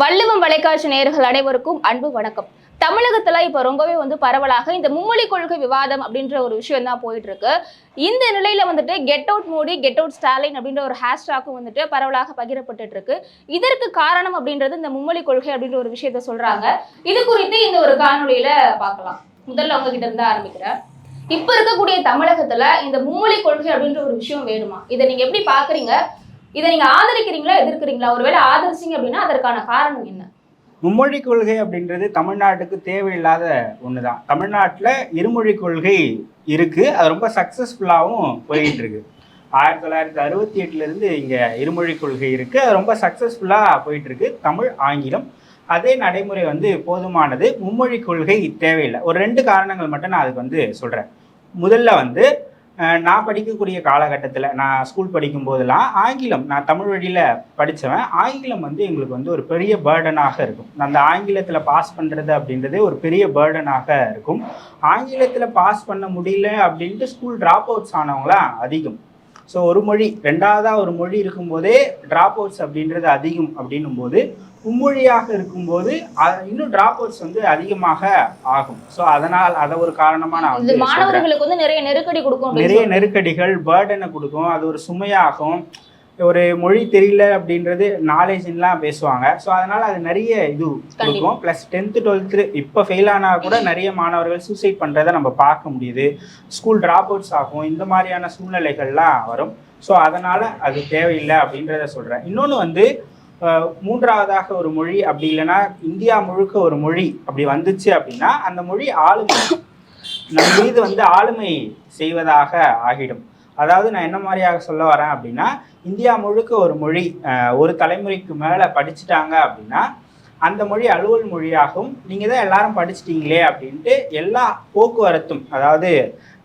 வள்ளுவம் வலைக்காட்சி நேயர்கள் அனைவருக்கும் அன்பு வணக்கம். தமிழகத்துல இப்ப ரொம்பவே வந்து பரவலாக இந்த மும்மொழி கொள்கை விவாதம் அப்படின்ற ஒரு விஷயம் தான் போயிட்டு இருக்கு இந்த நிலையில வந்துட்டு get out Modi get out Stalin அப்படின்ற ஒரு ஹேஷ்டாக்கும் வந்துட்டு பரவலாக பகிரப்பட்டுட்டு இருக்கு இதற்கு காரணம் அப்படின்றது இந்த மும்மொழி கொள்கை அப்படின்ற ஒரு விஷயத்த சொல்றாங்க. இது குறித்து இந்த ஒரு காணொலியில பார்க்கலாம். முதல்ல உங்ககிட்ட இருந்து ஆரம்பிக்கிறேன். இப்ப இருக்கக்கூடிய தமிழகத்துல இந்த மும்மொழி கொள்கை அப்படின்ற ஒரு விஷயம் வேணுமா? இதை நீங்க எப்படி பாக்குறீங்க? இதை நீங்க ஆதரிக்கிறீங்களா எதிர்க்கிறீங்களா? ஒருவேளை ஆதரிச்சிங்க அப்படின்னா அதற்கான காரணம் என்ன? மும்மொழி கொள்கை அப்படின்றது தமிழ்நாட்டுக்கு தேவையில்லாத ஒன்று தான் தமிழ்நாட்டில் இருமொழி கொள்கை இருக்குது அது ரொம்ப சக்ஸஸ்ஃபுல்லாகவும் போயிட்டு இருக்கு ஆயிரத்தி தொள்ளாயிரத்தி அறுபத்தி எட்டுலேருந்து இங்கே இருமொழி கொள்கை இருக்குது அது ரொம்ப சக்ஸஸ்ஃபுல்லாக போயிட்டு இருக்கு தமிழ் ஆங்கிலம். அதே நடைமுறை வந்து போதுமானது. மும்மொழி கொள்கை தேவையில்லை. ஒரு ரெண்டு காரணங்கள் மட்டும் நான் அதுக்கு வந்து சொல்கிறேன் முதல்ல வந்து நான் படிக்கக்கூடிய காலகட்டத்தில் நான் ஸ்கூல் படிக்கும் போதெல்லாம் ஆங்கிலம் நான் தமிழ் வழியில் படித்தவன் ஆங்கிலம் வந்து எங்களுக்கு வந்து ஒரு பெரிய பேர்டனாக இருக்கும். அந்த ஆங்கிலத்தில் பாஸ் பண்ணுறது அப்படின்றதே ஒரு பெரிய பேர்டனாக இருக்கும். ஆங்கிலத்தில் பாஸ் பண்ண முடியல அப்படின்ட்டு ஸ்கூல் ட்ராப் அவுட்ஸ் ஆனவங்களாம் அதிகம். ஸோ ஒரு மொழி ரெண்டாவதாக ஒரு மொழி இருக்கும்போதே ட்ராப் அவுட்ஸ் அப்படின்றது அதிகம் அப்படின்னும் போது மும்மொழியாக இருக்கும்போது இன்னும் ட்ராப் அவுட்ஸ் வந்து அதிகமாக ஆகும் ஸோ அதனால் அதை ஒரு சொல்றேன். மாணவர்களுக்கு வந்து நிறைய நெருக்கடி கொடுக்கும் நிறைய. நெருக்கடிகள் பேர்டனை கொடுக்கும் அது ஒரு சுமையாகும் ஒரு மொழி தெரியல அப்படின்றது நாலேஜ்லாம் பேசுவாங்க. ஸோ அதனால அது நிறைய இது கொடுக்கும். ப்ளஸ் டென்த்து டுவெல்த்து இப்போ ஃபெயில் ஆனா கூட நிறைய மாணவர்கள் சூசைட் பண்ணுறதை நம்ம பார்க்க முடியுது. ஸ்கூல் ட்ராப் அவுட்ஸ் ஆகும். இந்த மாதிரியான சூழ்நிலைகள்லாம் வரும். ஸோ அதனால அது தேவையில்லை அப்படின்றத சொல்கிறேன் இன்னொன்று வந்து மூன்றாவதாக ஒரு மொழி அப்படி இல்லைன்னா இந்தியா முழுக்க ஒரு மொழி அப்படி வந்துச்சு அப்படின்னா அந்த மொழி ஆளுமை. நம் மீது வந்து ஆளுமை செய்வதாக ஆகிடும். அதாவது நான் என்ன மாதிரியாக சொல்ல வரேன் அப்படின்னா இந்தியா முழுக்க ஒரு மொழி ஒரு தலைமுறைக்கு மேலே படிச்சுட்டாங்க அப்படின்னா அந்த மொழி அலுவல் மொழியாகவும் நீங்கள் தான் எல்லாரும் படிச்சிட்டீங்களே அப்படின்ட்டு எல்லா போக்குவரத்தும் அதாவது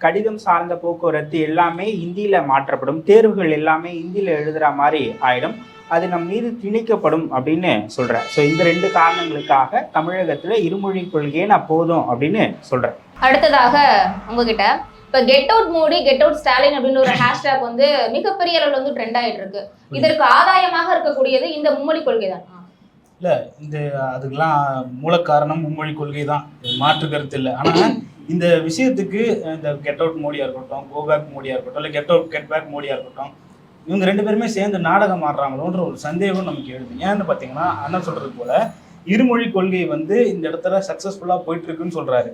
கடிதம் சார்ந்த போக்குவரத்து எல்லாமே இந்தியில் மாற்றப்படும். தேர்வுகள் எல்லாமே இந்தியில் எழுதுகிற மாதிரி ஆயிடும். அது நம் மீது திணிக்கப்படும் அப்படின்னு சொல்கிறேன் ஸோ இந்த ரெண்டு காரணங்களுக்காக தமிழகத்தில் இருமொழி கொள்கையே நான் போதும் அப்படின்னு சொல்கிறேன் அடுத்ததாக உங்ககிட்ட இப்ப get out Modi get out Stalin அப்படின்னு ஒரு ஹேஷ்டேக் வந்து மிகப்பெரிய அளவுல வந்து ட்ரெண்ட் ஆயிட்டு இருக்கு இதற்கு ஆதாயமாக இருக்கக்கூடியது இந்த மும்மொழி கொள்கை தான் இந்த அதுக்கெல்லாம் மூல காரணம் மும்மொழி கொள்கை தான் மாற்று கருத்து இல்லை. ஆனால் இந்த விஷயத்துக்கு இந்த கெட் அவுட் மோடியா இருக்கட்டும் கோ பேக் மோடியா இருக்கட்டும் இல்லை கெட் அவுட் கெட் பேக் மோடியா இருக்கட்டும் இவங்க ரெண்டு பேருமே சேர்ந்து நாடகம் ஆடுறாங்களோன்ற ஒரு சந்தேகம் நமக்கு எழுது. ஏன்னு பார்த்தீங்கன்னா அண்ணன் சொல்றது போல இருமொழி கொள்கை வந்து இந்த இடத்துல சக்ஸஸ்ஃபுல்லாக போயிட்டு இருக்குன்னு சொல்றாரு.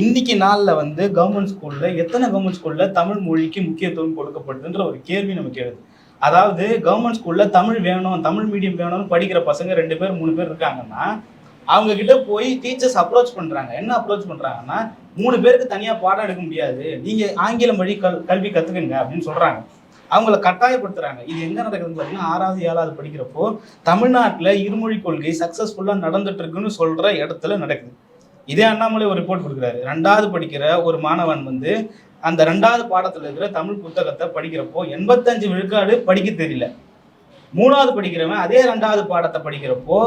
இன்னைக்கு நாளில் வந்து கவர்மெண்ட் ஸ்கூலில் எத்தனை கவர்மெண்ட் ஸ்கூலில் தமிழ் மொழிக்கு முக்கியத்துவம் கொடுக்கப்படுதுன்ற ஒரு கேள்வி நமக்கு எழுது அதாவது கவர்மெண்ட் ஸ்கூலில் தமிழ் வேணும் தமிழ் மீடியம் வேணும்னு படிக்கிற பசங்க ரெண்டு பேர் மூணு பேர் இருக்காங்கன்னா அவங்க கிட்ட போய் டீச்சர்ஸ் அப்ரோச் பண்ணுறாங்க என்ன அப்ரோச் பண்ணுறாங்கன்னா மூணு பேருக்கு தனியாக பாடம் எடுக்க முடியாது. நீங்கள் ஆங்கிலம் வழி கல் கல்வி கற்றுக்குங்க அப்படின்னு சொல்கிறாங்க அவங்கள கட்டாயப்படுத்துறாங்க. இது எங்க நடக்குதுன்னு பார்த்தீங்கன்னா ஆறாவது ஏழாவது படிக்கிறப்போ தமிழ்நாட்டில் இருமொழி கொள்கை சக்சஸ்ஃபுல்லாக நடந்துட்டு இருக்குன்னு சொல்ற இடத்துல நடக்குது. இதே அண்ணாமலை ஒரு ரிப்போர்ட் கொடுக்குறாரு. ரெண்டாவது படிக்கிற ஒரு மாணவன் வந்து அந்த ரெண்டாவது பாடத்துல இருக்கிற தமிழ் புத்தகத்தை படிக்கிறப்போ எண்பத்தஞ்சு விழுக்காடு படிக்க தெரியல. மூணாவது படிக்கிறவன் அதே ரெண்டாவது பாடத்தை படிக்கிறப்போ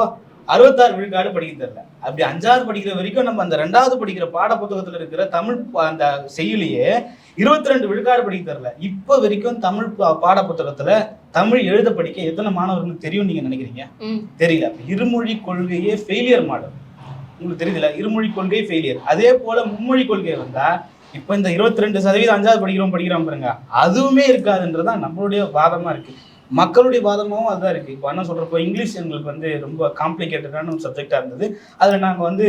அறுபத்தாறு விழுக்காடு படிக்க தெரியல. அப்படி அஞ்சாவது படிக்கிற வரைக்கும் நம்ம அந்த ரெண்டாவது படிக்கிற பாட புத்தகத்துல இருக்கிற தமிழ் அந்த செய்யுளியே இருபத்தி ரெண்டு விழுக்காடு படிக்க தெரியல. இப்போ வரைக்கும் தமிழ் பாட புத்தகத்துல தமிழ் எழுத படிக்க எத்தனை மாணவர்களுக்கு தெரியும் நீங்க நினைக்கிறீங்க. தெரியல. இருமொழி கொள்கையே ஃபெயிலியர் மாடல். உங்களுக்கு தெரியல இருமொழி கொள்கை ஃபெயிலியர் அதே போல மும்மொழி கொள்கை வந்தா இப்போ இந்த இருபத்தி ரெண்டு சதவீதம் அஞ்சாவது படிக்கிறோம் படிக்கிறோம் பாருங்க. அதுவுமே இருக்காதுன்றதுதான் நம்மளுடைய வாதமா இருக்கு. மக்களுடைய வாதமாகவும் அதுதான் இருக்கு. இப்போ என்ன சொல்றப்போ இங்கிலீஷ் எங்களுக்கு வந்து ரொம்ப காம்ப்ளிகேட்டடான ஒரு சப்ஜெக்டா இருந்தது. அதில் நாங்க வந்து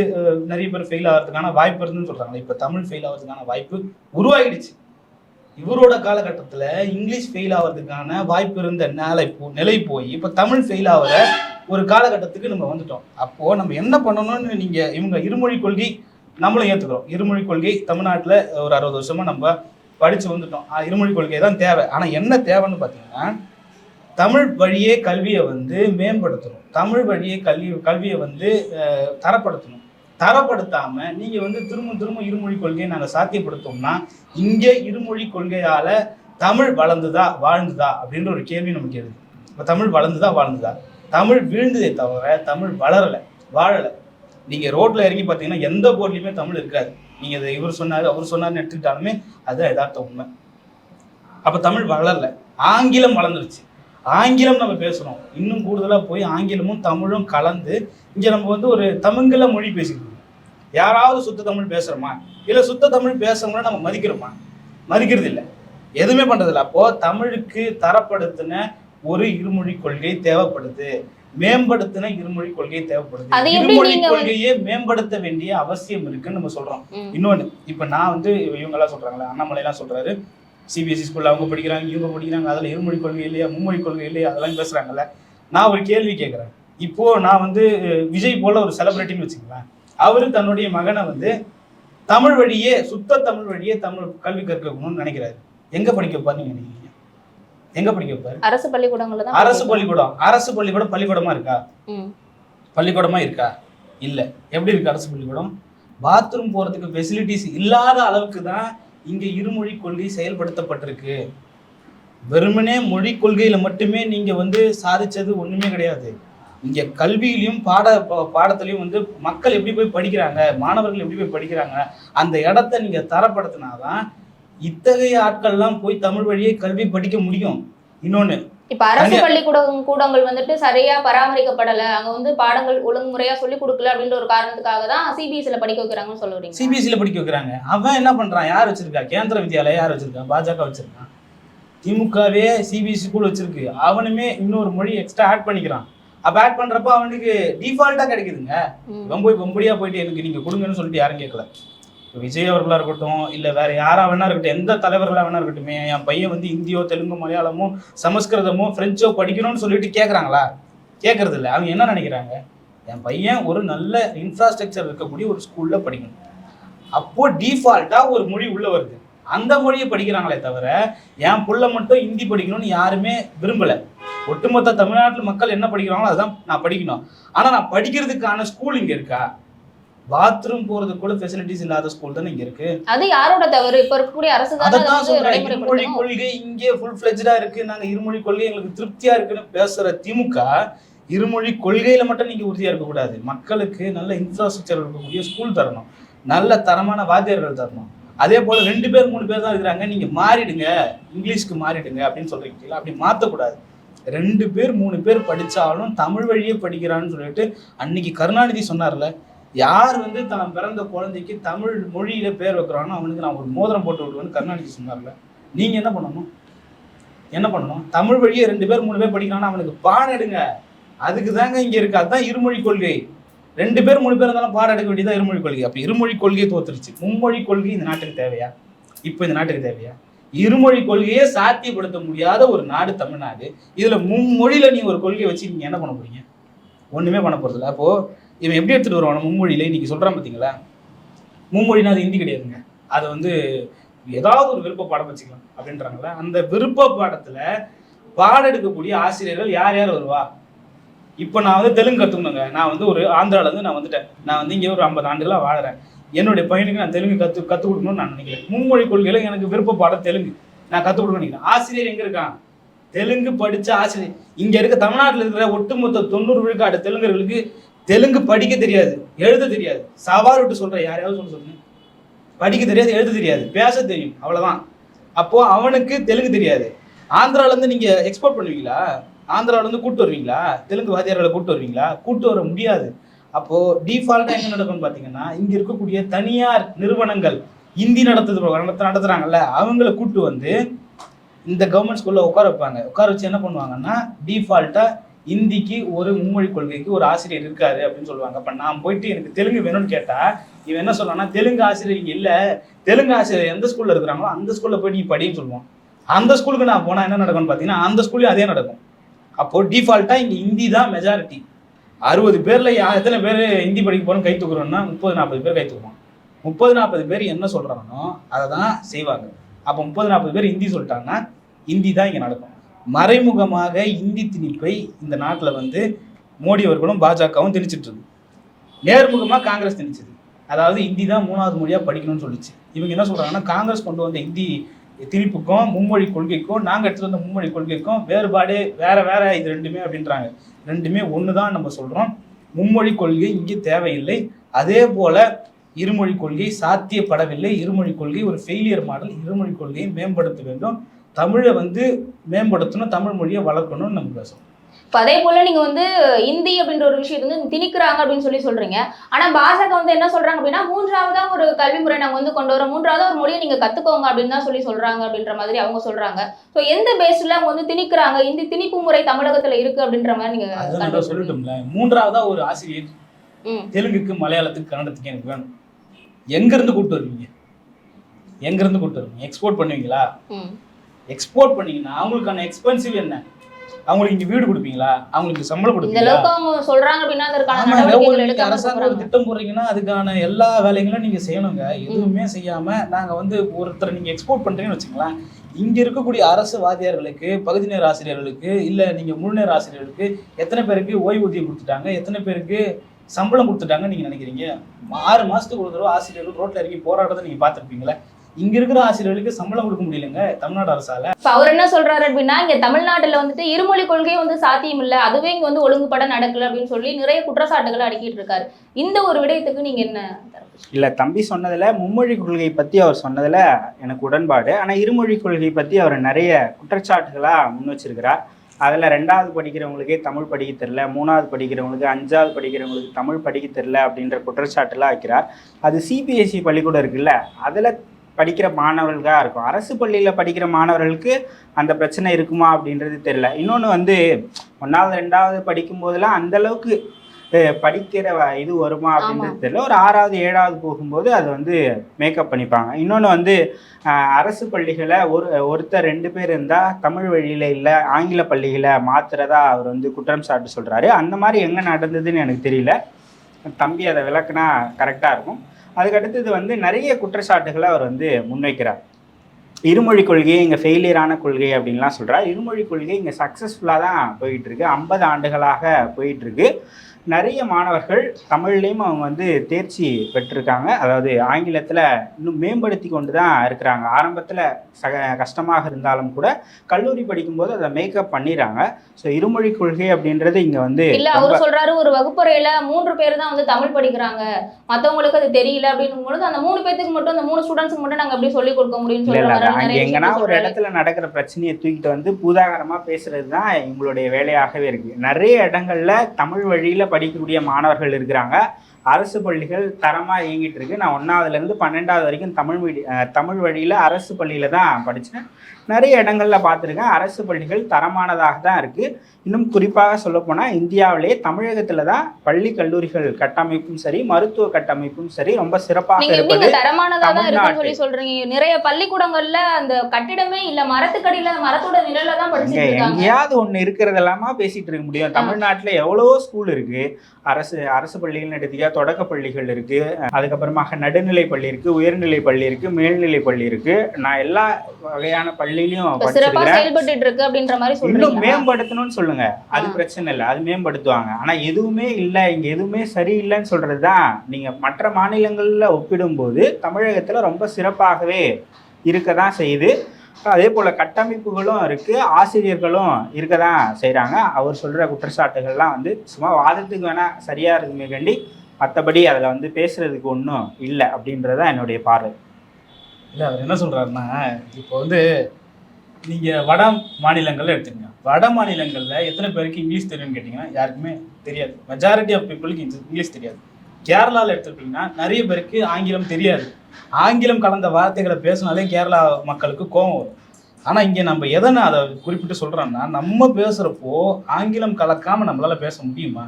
நிறைய பேர் ஃபெயில் ஆகிறதுக்கான வாய்ப்பு இருந்துன்னு சொல்றாங்க. இப்போ தமிழ் ஃபெயில் ஆகிறதுக்கான வாய்ப்பு உருவாகிடுச்சு இவரோட காலகட்டத்தில் இங்கிலீஷ் ஃபெயில் ஆகிறதுக்கான வாய்ப்பு இருந்த நிலை போ நிலை போய் இப்போ தமிழ் ஃபெயில் ஆகிற ஒரு காலகட்டத்துக்கு நம்ம வந்துட்டோம். அப்போது நம்ம என்ன பண்ணணும்னு நீங்கள் இவங்க இருமொழி கொள்கை நம்மளும் ஏற்றுக்கிறோம் இருமொழி கொள்கை தமிழ்நாட்டில் ஒரு அறுபது வருஷமாக நம்ம படித்து வந்துட்டோம். இருமொழி கொள்கை தான் தேவை. ஆனால் என்ன தேவைன்னு பார்த்தீங்கன்னா தமிழ் வழியே கல்வியை வந்து மேம்படுத்தணும். தமிழ் வழியே கல்வி கல்வியை வந்து தரப்படுத்தணும். தரப்படுத்தாம நீங்க வந்து திரும்ப திரும்ப இருமொழி கொள்கையை நாங்க சாத்தியப்படுத்தோம்னா இங்கே இருமொழி கொள்கையால தமிழ் வளர்ந்துதா வாழ்ந்துதா அப்படின்ற ஒரு கேள்வி நமக்கு எழுது இப்போ தமிழ் வளர்ந்துதா வாழ்ந்துதா? தமிழ் வீழ்ந்ததே தவிர தமிழ் வளரல வாழல. நீங்க ரோட்ல இறங்கி பார்த்தீங்கன்னா எந்த போர்ட்லயுமே தமிழ் இருக்காது. நீங்க இதை இவர் சொன்னாரு அவர் சொன்னாருன்னு எடுத்துக்கிட்டாலுமே அதுதான் யதார்த்த உண்மை. அப்ப தமிழ் வளரல ஆங்கிலம் வளர்ந்துருச்சு. ஆங்கிலம் நம்ம பேசுகிறோம் இன்னும் கூடுதலா போய் ஆங்கிலமும் தமிழும் கலந்து இங்க நம்ம வந்து ஒரு தமிங்கில மொழி பேசிக்கிறோம் யாராவது சுத்த தமிழ் பேசுறோமா? இல்ல சுத்த தமிழ் பேசுறவங்கள நம்ம மதிக்கிறோமா? மதிக்கிறது இல்ல. எதுவுமே பண்றது இல்ல அப்போ தமிழுக்கு தரப்படுத்தின ஒரு இருமொழி கொள்கை தேவைப்படுது. மேம்படுத்தின இருமொழி கொள்கை தேவைப்படுது. இருமொழி கொள்கையை மேம்படுத்த வேண்டிய அவசியம் இருக்குன்னு நம்ம சொல்றோம். இன்னொன்னு இப்ப நான் வந்து இவங்க எல்லாம் சொல்றாங்களே அண்ணாமலை எல்லாம் சொல்றாரு சிபிஎஸ்சி ஸ்கூல்ல அவங்க படிக்கிறாங்க இவங்க படிக்கிறாங்க அதுல இருமொழி கொள்கை இல்லையா மும்மொழி கொள்கை இல்லையா அதெல்லாம் பேசுறாங்கல்ல. நான் ஒரு கேள்வி கேட்கிறேன். இப்போ நான் வந்து விஜய் போல ஒரு செலிபிரிட்டின்னு வச்சுக்கலாம் அவரு தன்னுடைய மகனை வந்து தமிழ் வழியே சுத்த தமிழ் வழியே தமிழ் கல்வி கற்கணும்னு நினைக்கிறாரு. எங்க படிக்க வைப்பாரு நீங்க நினைக்கிறீங்க? எங்க படிக்க வைப்பாரு? அரசு பள்ளிக்கூடங்கள்ல தான் அரசு பள்ளிக்கூடம். அரசு பள்ளிக்கூடம் பள்ளிக்கூடமா இருக்கா? ம். பள்ளிக்கூடமா இருக்கா? இல்ல. எப்படி இருக்கு அரசு பள்ளிக்கூடம்? பாத்ரூம் போறதுக்கு ஃபெசிலிட்டிஸ் இல்லாத அளவுக்கு தான் இங்க இருமொழி கொள்கை செயல்படுத்தப்பட்டிருக்கு. வெறுமனே மொழி கொள்கையில மட்டுமே நீங்க வந்து சாதிச்சது ஒண்ணுமே கிடையாது. இங்க கல்வியிலையும் பாட பாடத்திலையும் வந்து மக்கள் எப்படி போய் படிக்கிறாங்க மாணவர்கள் எப்படி போய் படிக்கிறாங்க அந்த இடத்த நீங்க தரப்படுத்தினாதான் இத்தகைய ஆட்கள்லாம் போய் தமிழ் வழியே கல்வி படிக்க முடியும். இன்னொன்னு இப்ப அரசு பள்ளிக்கூடம் கூடங்கள் வந்துட்டு சரியா பராமரிக்கப்படல அங்க வந்து பாடங்கள் ஒழுங்குமுறையா சொல்லி கொடுக்கல அப்படின்ற ஒரு காரணத்துக்காக தான் சிபிஎஸ்சில படிக்க வைக்கிறாங்கன்னு சொல்ல வரீங்க சிபிஎஸ்சியில் படிக்க வைக்கிறாங்க. அவன் என்ன பண்றான்? யார் வச்சிருக்கா? கேந்திர வித்யாலயா யார் வச்சிருக்கான் பாஜக வச்சிருக்கான். திமுகவே சிபிஎஸ்சி ஸ்கூல் வச்சிருக்கு. அவனுமே இன்னொரு மொழி எக்ஸ்ட்ரா ஆட் பண்ணிக்கிறான். அப்ப ஆட் பண்றப்ப அவனுக்கு டிஃபால்ட்டா கிடைக்குதுங்க. இவன் போய் வெம்படியா போயிட்டு எனக்கு நீங்க கொடுங்கன்னு சொல்லிட்டு யாரும் கேட்கல விஜய் அவர்களா இருக்கட்டும் இல்ல வேற யாரா வேணா இருக்கட்டும் எந்த தலைவர்களா வேணா இருக்கட்டும் என் பையன் வந்து இந்தியோ தெலுங்கு மலையாளமோ சமஸ்கிருதமோ பிரெஞ்சோ படிக்கணும்னு சொல்லிட்டு கேக்குறாங்களா? கேட்கறது இல்ல. அவங்க என்ன நினைக்கிறாங்க? என் பையன் ஒரு நல்ல இன்ஃப்ராஸ்ட்ரக்சர் இருக்கக்கூடிய ஒரு ஸ்கூல்ல படிக்கணும். அப்போ டிஃபால்ட்டா ஒரு மொழி உள்ள வருது. அந்த மொழியை படிக்கிறாங்களே தவிர என் புள்ள மட்டும் ஹிந்தி படிக்கணும்னு யாருமே விரும்பல. ஒட்டுமொத்த தமிழ்நாட்டுல மக்கள் என்ன படிக்கிறாங்களோ அதுதான் நான் படிக்கணும். ஆனா நான் படிக்கிறதுக்கான ஸ்கூல் இங்க இருக்கா? பாத்ரூம் போறதுக்கு கூட ஃபெசிலிட்டிஸ் இல்லாத ஸ்கூல் தானே இங்க இருக்கு? அது யாரோட தவறு? இப்ப இருக்கக்கூடிய அரசு தான் அதை அதான் சொல்றேன். இருமொழி கொள்கை இங்கே ஃபுல் ஃபிளெஜ்டா இருக்கு. நாங்க இருமொழி கொள்கை எங்களுக்கு திருப்தியா இருக்குன்னு பேசுற திமுக இருமொழி கொள்கையில மட்டும் நீங்க உறுதியா இருக்க கூடாது. மக்களுக்கு நல்ல இன்ஃப்ராஸ்ட்ரக்சர் இருக்கக்கூடிய ஸ்கூல் தரணும். நல்ல தரமான வாத்தியார்கள் தரணும். அதே போல ரெண்டு பேர் மூணு பேர் தான் இருக்கிறாங்க. நீங்க மாறிடுங்க. இங்கிலீஷ்க்கு மாறிடுங்க அப்படின்னு சொல்றீங்க. அப்படி மாத்தக்கூடாது. ரெண்டு பேர் மூணு பேர் படித்தாலும் தமிழ் வழியே படிக்கிறான்னு சொல்லிட்டு அன்னைக்கு கருணாநிதி சொன்னார்ல யார் வந்து தான் பிறந்த குழந்தைக்கு தமிழ் மொழியில பேர் வைக்கிறானோ அவனுக்கு நான் ஒரு மோதிரம் போட்டு விடுவேன்னு கருணாநிதி சொன்னார்ல. நீங்க என்ன பண்ணணும்? என்ன பண்ணணும்? தமிழ் வழியே ரெண்டு பேர் மூணு பேர் படிக்கிறானா? அவனுக்கு பாடம் எடுங்க. அதுக்கு தாங்க இங்க இருக்கு. அதுதான் இருமொழி கொள்கை. ரெண்டு பேர் மூணு பேர் இருந்தாலும் பாடம் எடுக்க வேண்டியதா இருமொழி கொள்கை. அப்ப இருமொழி கொள்கையை தோத்துருச்சு. மும்மொழி கொள்கை இந்த நாட்டுக்கு தேவையா? இப்போ இந்த நாட்டுக்கு தேவையா? இருமொழி கொள்கையே சாத்தியப்படுத்த முடியாத ஒரு நாடு தமிழ்நாடு. இதில் மும்மொழியில் நீ ஒரு கொள்கையை வச்சு நீங்கள் என்ன பண்ண போறீங்க? ஒன்றுமே பண்ண போகிறது இல்லை. அப்போது இவன் எப்படி எடுத்துகிட்டு வருவான்? மும்மொழியில இன்றைக்கி சொல்கிறான் பார்த்தீங்களா மும்மொழினா அது ஹிந்தி கிடையாதுங்க. அதை வந்து ஏதாவது ஒரு விருப்ப பாடம் வச்சுக்கலாம் அப்படின்றாங்கல்ல அந்த விருப்ப பாடத்தில் பாடம் எடுக்கக்கூடிய ஆசிரியர்கள் யார் யார் வருவா? இப்போ நான் வந்து தெலுங்கு கற்றுக்கணுங்க நான் வந்து ஒரு ஆந்திராவிலேருந்து நான் வந்துட்டேன். நான் வந்து இங்கே ஒரு ஐம்பது ஆண்டுகளாக வாழறேன். என்னுடைய பையனுக்கு நான் தெலுங்கு கற்று கற்றுக் கொடுக்கணும்னு நான் நினைக்கிறேன். மும்மொழி கொள்கையில் எனக்கு விருப்ப பாடம் தெலுங்கு. நான் கற்றுக் கொடுக்கணும்னு நினைக்கிறேன். ஆசிரியர் எங்கே இருக்கான்? தெலுங்கு படித்த ஆசிரியர். இங்கே இருக்க தமிழ்நாட்டில் இருக்கிற ஒட்டுமொத்த தொண்ணூறு விழுக்காடு தெலுங்கர்களுக்கு தெலுங்கு படிக்க தெரியாது எழுத தெரியாது. சவால் விட்டு சொல்கிறேன் யாரையாவது சொல்ல சொல்லுங்க. படிக்க தெரியாது எழுத தெரியாது. பேச தெரியும். அவ்வளோதான் அப்போது அவனுக்கு தெலுங்கு தெரியாது. ஆந்திராவிலேருந்து நீங்கள் எக்ஸ்போர்ட் பண்ணுவீங்களா? ஆந்திராவிலேருந்து கூப்பிட்டு வருவீங்களா? தெலுங்கு வாத்தியார்களை கூப்பிட்டு வருவீங்களா? கூப்பிட்டு வர முடியாது. அப்போ டிஃபால்ட்டாக என்ன நடக்கும்னு பார்த்தீங்கன்னா இங்கே இருக்கக்கூடிய தனியார் நிறுவனங்கள் இந்தி நடத்துது நடத்த- அவங்கள கூட்டு வந்து இந்த கவர்மெண்ட் ஸ்கூலில் உட்கார வைப்பாங்க. உட்கார வச்சு என்ன பண்ணுவாங்கன்னா டிஃபால்ட்டாக இந்திக்கு ஒரு மும்மொழி கொள்கைக்கு ஒரு ஆசிரியர் இருக்காரு அப்படின்னு சொல்லுவாங்க. அப்போ நான் போயிட்டு எனக்கு தெலுங்கு வேணும்னு கேட்டால் இவன் என்ன சொல்றான்னா தெலுங்கு ஆசிரியர் இல்லை. தெலுங்கு ஆசிரியர் எந்த ஸ்கூலில் இருக்கிறாங்களோ அந்த ஸ்கூலில் போய் நீ படின்னு சொல்லுவான். அந்த ஸ்கூலுக்கு நான் போனால் என்ன நடக்கும்னு பார்த்தீங்கன்னா அந்த ஸ்கூல்லையும் அதே நடக்கும். அப்போ டிஃபால்ட்டாக இங்கே ஹிந்தி தான் மெஜாரிட்டி அறுபது பேர்ல யா- எத்தனை பேர் ஹிந்தி படிக்க போறோம் கை தூக்குறோம்னா முப்பது நாற்பது பேர் கை தூக்குவான். முப்பது நாற்பது பேர் என்ன சொல்றானோ அதை தான் செய்வாங்க. அப்போ முப்பது நாற்பது பேர் ஹிந்தி சொல்லிட்டாங்கன்னா ஹிந்தி தான் இங்கே நடக்கும். மறைமுகமாக இந்தி திணிப்பை இந்த நாட்டில் வந்து மோடி அவர்களும் பாஜகவும் திணிச்சிட்டு இருக்கு. நேர்முகமாக காங்கிரஸ் திணிச்சது. அதாவது ஹிந்தி தான் மூணாவது மொழியாக படிக்கணும்னு சொல்லிச்சு. இவங்க என்ன சொல்கிறாங்கன்னா காங்கிரஸ் கொண்டு வந்த ஹிந்தி திணிப்புக்கும் மும்மொழி கொள்கைக்கும் நாங்கள் எடுத்துகிட்டு வந்த மும்மொழி கொள்கைக்கும் வேறுபாடு வேற வேற இது ரெண்டுமே அப்படின்றாங்க. ரெண்டுமே ஒண்ணுதான் நம்ம சொல்கிறோம் மும்மொழி கொள்கை இங்கே தேவையில்லை. அதே போல இருமொழி கொள்கை சாத்தியப்படவில்லை. இருமொழி கொள்கை ஒரு ஃபெயிலியர் மாடல் இருமொழி கொள்கையை மேம்படுத்த வேண்டும். தமிழை வந்து மேம்படுத்தணும் தமிழ் மொழியை வளர்க்கணும்னு நம்ம பேசுகிறோம் இப்போ அதே போல நீங்க வந்து இந்தி அப்படின்ற ஒரு விஷயத்தை வந்து திணிக்கிறாங்க அப்படின்னு சொல்லி சொல்றீங்க. ஆனா பாஜக வந்து என்ன சொல்றாங்க அப்படின்னா மூன்றாவதா ஒரு கல்வி முறை நாங்க வந்து கொண்டு வரோம். மூன்றாவதா ஒரு மொழியை நீங்க கத்துக்கோங்க அப்படின்னு தான் சொல்லி சொல்றாங்க அப்படின்ற மாதிரி அவங்க சொல்றாங்க. ஸோ எந்த பேஸ்ல அவங்க வந்து திணிக்கிறாங்க? இந்த திணிப்பு முறை தமிழகத்துல இருக்கு அப்படின்ற மாதிரி நீங்க அதை நான் கண்டுபிடிச்சீங்க. சொல்லட்டும்ல. மூன்றாவதா ஒரு ஆசிரியர் ம். தெலுங்குக்கு மலையாளத்துக்கு கன்னடத்துக்கு எனக்கு வேணும். எங்க இருந்து கூட்டு வருவீங்க? எங்க இருந்து கூட்டு வருவீங்க? எக்ஸ்போர்ட் பண்ணுவீங்களா? ம். எக்ஸ்போர்ட் பண்ணீங்கன்னா அவங்களுக்கான எக்ஸ்பென்சிவ் என்ன? அவங்களுக்கு இங்க வீடு கொடுப்பீங்களா? அவங்களுக்கு சம்பளம் கொடுப்பீங்களா? அவங்க சொல்றாங்க அப்படின்னா அதற்கான அரசாங்கம் ஒரு திட்டம் போடுறீங்கன்னா அதுக்கான எல்லா வேலைகளும் நீங்க செய்யணுங்க. எதுவுமே செய்யாம நாங்க வந்து ஒருத்தரை நீங்க எக்ஸ்போர்ட் பண்றீங்கன்னு வச்சுக்கலாம் இங்க இருக்கக்கூடிய அரசு வாத்தியார்களுக்கு பகுதி நேர ஆசிரியர்களுக்கு இல்ல நீங்க முழு நேர ஆசிரியர்களுக்கு எத்தனை பேருக்கு ஓய்வூதியம் கொடுத்துட்டாங்க? எத்தனை பேருக்கு சம்பளம் கொடுத்துட்டாங்க நீங்க நினைக்கிறீங்க? ஆறு மாசத்துக்கு ஒரு தடவை ஆசிரியர்கள் ரோட்ல இறங்கி போராடுறதை நீங்க பார்த்திருப்பீங்களா? இங்க இருக்கிற ஆசிரியர்களுக்கு சம்பளம் கொடுக்க முடியலங்க தமிழ்நாடு அரசால. இப்ப அவர் என்ன சொல்றாரு அப்படின்னா இங்க தமிழ்நாட்டுல வந்துட்டு இருமொழி கொள்கை வந்து சாத்தியம் இல்ல அதுவே இங்க வந்து ஒழுங்குபட நடக்கல அப்படின்னு சொல்லி நிறைய குற்றச்சாட்டுகளை அடுக்கிட்டு இருக்காரு. இந்த ஒரு விடயத்துக்கு நீங்க என்ன இல்ல தம்பி சொன்னதுல மும்மொழி கொள்கை பத்தி அவர் சொன்னதுல எனக்கு உடன்பாடு. ஆனா இருமொழி கொள்கை பத்தி அவர் நிறைய குற்றச்சாட்டுகளா முன் வச்சிருக்கிறார். அதுல ரெண்டாவது படிக்கிறவங்களுக்கே தமிழ் படிக்க தெரியல மூணாவது படிக்கிறவங்களுக்கு அஞ்சாவது படிக்கிறவங்களுக்கு தமிழ் படிக்க தெரியல அப்படின்ற குற்றச்சாட்டுலாம் வைக்கிறார். அது சிபிஎஸ்சி பள்ளிக்கூடம் இருக்குல்ல அதுல படிக்கிற மாணவர்களுக்காக இருக்கும். அரசு பள்ளியில் படிக்கிற மாணவர்களுக்கு அந்த பிரச்சனை இருக்குமா அப்படின்றது தெரியல. இன்னொன்று வந்து ஒன்றாவது ரெண்டாவது படிக்கும்போதெல்லாம் அந்த அளவுக்கு அஹ், படிக்கிற இது வருமா அப்படின்றது தெரியல. ஒரு ஆறாவது ஏழாவது போகும்போது அது வந்து மேக்கப் பண்ணிப்பாங்க. இன்னொன்று வந்து அரசு பள்ளிகளை ஒரு ஒருத்தர் ரெண்டு பேர் இருந்தால் தமிழ் வழியில் இல்லை ஆங்கில பள்ளிகளை மாத்துறதா அவர் வந்து குற்றம் சாட்டு சொல்கிறாரு அந்த மாதிரி எங்கே நடந்ததுன்னு எனக்கு தெரியல. தம்பி அதை விளக்குனா கரெக்டாக இருக்கும். அதுக்கடுத்தது வந்து நிறைய குற்றச்சாட்டுகளை அவர் வந்து முன்வைக்கிறார். இருமொழி கொள்கையை இங்கே ஃபெயிலியரான கொள்கை அப்படின்லாம் சொல்கிறார் இருமொழி கொள்கை இங்கே சக்ஸஸ்ஃபுல்லாக தான் போயிட்டுருக்கு ஐம்பது ஆண்டுகளாக போயிட்டுருக்கு நிறைய மாணவர்கள் தமிழ்லேயும் அவங்க வந்து தேர்ச்சி பெற்றிருக்காங்க. அதாவது ஆங்கிலத்தில் இன்னும் மேம்படுத்தி கொண்டு தான் இருக்கிறாங்க. ஆரம்பத்தில் சக கஷ்டமாக இருந்தாலும் கூட கல்லூரி படிக்கும்போது அதை மேக்கப் பண்ணிடுறாங்க. ஸோ இருமொழி கொள்கை அப்படின்றது இங்கே வந்து இல்ல அவர் சொல்றாரு ஒரு வகுப்பறையில மூன்று பேர் தான் வந்து தமிழ் படிக்கிறாங்க. மத்தவங்களுக்கு அது தெரியல அப்படின்னும் பொழுது அந்த மூணு பேத்துக்கு மட்டும் அந்த மூணு ஸ்டூடெண்ட்ஸ்க்கு மட்டும் நாங்க எப்படி சொல்லி கொடுக்க முடியும்னு நிறைய எங்கன்னா ஒரு. இடத்துல நடக்கிற பிரச்சனையை தூக்கிட்டு வந்து பூதாகரமா பேசுறது தான் எங்களுடைய வேலையாகவே இருக்கு. நிறைய இடங்கள்ல தமிழ் வழியில படிக்கக்கூடிய மாணவர்கள் இருக்கிறாங்க. அரசு பள்ளிகள் தரமா இயங்கிட்டு இருக்கு. நான் ஒன்னாவதுல இருந்து பன்னெண்டாவது வரைக்கும் தமிழ் மீடி தமிழ் வழியில அரசு பள்ளியில தான் படிச்சேன். நிறைய இடங்கள்ல பார்த்துருக்கேன். அரசு பள்ளிகள் தரமானதாக தான் இருக்கு. இன்னும் குறிப்பாக சொல்ல போனா இந்தியாவிலேயே தமிழகத்துல தான் பள்ளி கல்லூரிகள் கட்டமைப்பும் சரி மருத்துவ கட்டமைப்பும் சரி ரொம்ப சிறப்பாக இருப்பது எப்படிங்க தரமானதா தான் இருக்குன்னு. சொல்லி சொல்றீங்க? நிறைய பள்ளிக்கூடங்கள்ல அந்த கட்டிடமே இல்ல மரத்துக்கடியில மரத்தோட நிழல்ல தான் படிச்சுட்டு எங்கேயாவது ஒண்ணு இருக்கிறதெல்லாமா பேசிட்டு இருக்க முடியும். தமிழ்நாட்டுல எவ்வளவோ ஸ்கூல் இருக்கு. அரசு அரசு பள்ளிகள்னு எடுத்தீங்க தொடக்க பள்ளிகள் இருக்கு. அதுக்கப்புறமாக நடுநிலை பள்ளி இருக்கு உயர்நிலை பள்ளி இருக்கு மேல்நிலை பள்ளி இருக்கு. நான் எல்லா வகையான பள்ளியிலையும் இப்ப சிறப்பா படிச்சிருக்கிறேன் செயல்பட்டு இருக்கு அப்படின்ற மாதிரி இன்னும் மேம்படுத்தணும்னு சொல்லுங்க. அது. பிரச்சனை இல்லை. அது மேம்படுத்துவாங்க. ஆனா எதுவுமே இல்லை. இங்க எதுவுமே சரியில்லைன்னு சொல்றது தான் நீங்க மற்ற மாநிலங்கள்ல ஒப்பிடும்போது தமிழகத்துல ரொம்ப சிறப்பாகவே இருக்க தான் செய்யுது. அதே போல கட்டமைப்புகளும் இருக்கு. ஆசிரியர்களும் இருக்க தான் செய்றாங்க. அவர் சொல்ற குற்றச்சாட்டுகள்லாம் வந்து சும்மா வாதத்துக்கு வேணா சரியா இருக்குமே கண்டி மற்றபடி அதில் வந்து பேசுறதுக்கு ஒன்றும் இல்லை அப்படின்றது தான் என்னுடைய பார்வை. இல்ல அவர் என்ன சொல்றாருன்னா இப்போ வந்து நீங்க வட மாநிலங்கள்ல எடுத்துக்கங்க. வட மாநிலங்கள்ல எத்தனை பேருக்கு இங்கிலீஷ் தெரியும்னு கேட்டீங்கன்னா யாருக்குமே தெரியாது. மெஜாரிட்டி ஆஃப் பீப்புளுக்கு இங்கிலீஷ் தெரியாது. கேரளால எடுத்துக்கிட்டீங்கன்னா நிறைய பேருக்கு ஆங்கிலம் தெரியாது. ஆங்கிலம் கலந்த வார்த்தைகளை பேசினாலே கேரளா மக்களுக்கு கோபம் வரும். ஆனா இங்க நம்ம எதை நான் அதை குறிப்பிட்டு சொல்றோம்னா நம்ம பேசுறப்போ ஆங்கிலம் கலக்காம நம்மளால பேச முடியும்.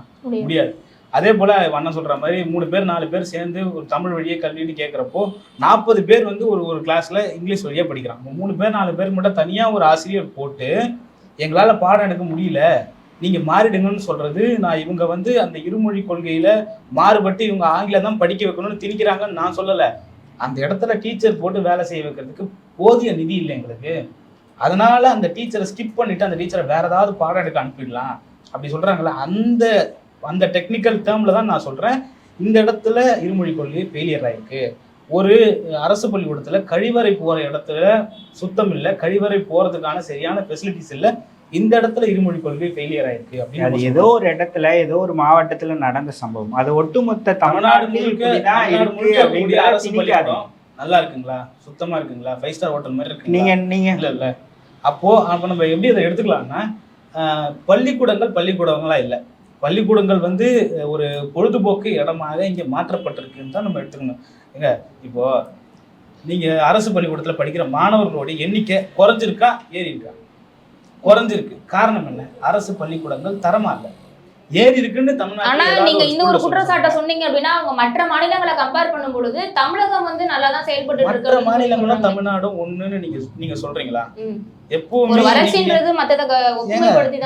முடியாது. அதே போல் அண்ணன் சொல்கிற மாதிரி மூணு பேர் நாலு பேர் சேர்ந்து ஒரு தமிழ் வழியே கல்வின்னு கேட்குறப்போ நாற்பது பேர் வந்து ஒரு ஒரு கிளாஸில் இங்கிலீஷ் வழியாக படிக்கிறாங்க. மூணு பேர் நாலு பேர் மட்டும் தனியாக ஒரு ஆசிரியர் போட்டு எங்களால் பாடம் எடுக்க முடியல நீங்கள் மாறிடுங்கன்னு சொல்கிறது நான் இவங்க வந்து அந்த இருமொழி கொள்கையில் மாறுபட்டு இவங்க ஆங்கிலம் தான் படிக்க வைக்கணும்னு திணிக்கிறாங்கன்னு நான் சொல்லலை. அந்த இடத்துல டீச்சர் போட்டு வேலை செய்ய வைக்கிறதுக்கு போதிய நிதி இல்லை எங்களுக்கு. அதனால் அந்த டீச்சரை ஸ்கிப் பண்ணிட்டு அந்த டீச்சரை வேறு ஏதாவது பாடம் எடுக்க அனுப்பிடலாம். அப்படி சொல்கிறாங்களே அந்த அந்த டெக்னிக்கல் டேர்ம்ல தான் நான் சொல்றேன். இந்த இடத்துல இருமொழி கொள்கை ஃபெயிலியர் ஆயிருக்கு. ஒரு அரசு பள்ளிக்கூடத்துல கழிவறை போற இடத்துல சுத்தம் இல்லை கழிவறை போறதுக்கான சரியான ஃபெசிலிட்டிஸ் இல்லை இந்த இடத்துல இருமொழி கொள்கை ஃபெயிலியர் ஆயிருக்கு அது அப்படின்னு ஏதோ ஒரு இடத்துல ஏதோ ஒரு மாவட்டத்துல நடந்த சம்பவம். அது ஒட்டுமொத்த தமிழ்நாடு முழுக்க இருக்கு அரசு. பள்ளிக்கூடம். நல்லா இருக்குங்களா? சுத்தமா இருக்குங்களா? ஃபைவ் ஸ்டார் ஹோட்டல் மாதிரி இருக்குங்களா? நீங்க நீங்க. இல்ல இல்ல. அப்போ அப்போ நம்ம எப்படி அதை எடுத்துக்கலாம்னா பள்ளிக்கூடங்கள் பள்ளிக்கூடங்களா இல்லை. பள்ளிக்கூடங்கள் வந்து ஒரு பொழுதுபோக்கு இடமாக இங்கே மாற்றப்பட்டிருக்குன்னு தான் நம்ம எடுத்துக்கணும். ஏங்க இப்போ நீங்கள் அரசு பள்ளிக்கூடத்தில் படிக்கிற மாணவர்களுடைய எண்ணிக்கை குறைஞ்சிருக்கா? ஏறிடுறா குறைஞ்சிருக்கு. காரணம் என்ன? அரசு பள்ளிக்கூடங்கள் தரமாக இல்லை. ஏறி இருக்குன்னு ஆனா தமிழ்நாட்டில் நீங்க இந்த ஒரு குற்றச்சாட்டை சொன்னீங்க அப்படின்னா அவங்க மற்ற மாநிலங்களை கம்பேர் பண்ணும் பொழுது தமிழகம் வந்து நல்லா தான் செயல்பட்டு மற்ற இருக்கு மாநிலங்களும் தமிழ்நாடும் ஒண்ணுன்னு நீங்க நீங்க சொல்றீங்களா. எப்பவுமே தானே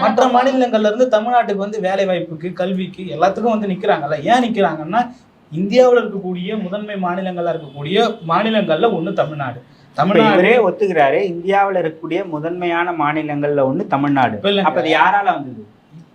மற்ற. மாநிலங்கள்ல இருந்து தமிழ்நாட்டுக்கு வந்து வேலை வாய்ப்புக்கு கல்விக்கு எல்லாத்துக்கும் வந்து நிக்கிறாங்கல்ல. ஏன் நிக்கிறாங்கன்னா இந்தியாவுல இருக்கக்கூடிய முதன்மை மாநிலங்களா இருக்கக்கூடிய மாநிலங்கள்ல ஒண்ணு தமிழ்நாடு. தமிழ்நாடு ஒத்துக்கிறாரு இந்தியாவுல இருக்கக்கூடிய முதன்மையான மாநிலங்கள்ல ஒண்ணு தமிழ்நாடு. அப்ப அது யாரால வந்தது?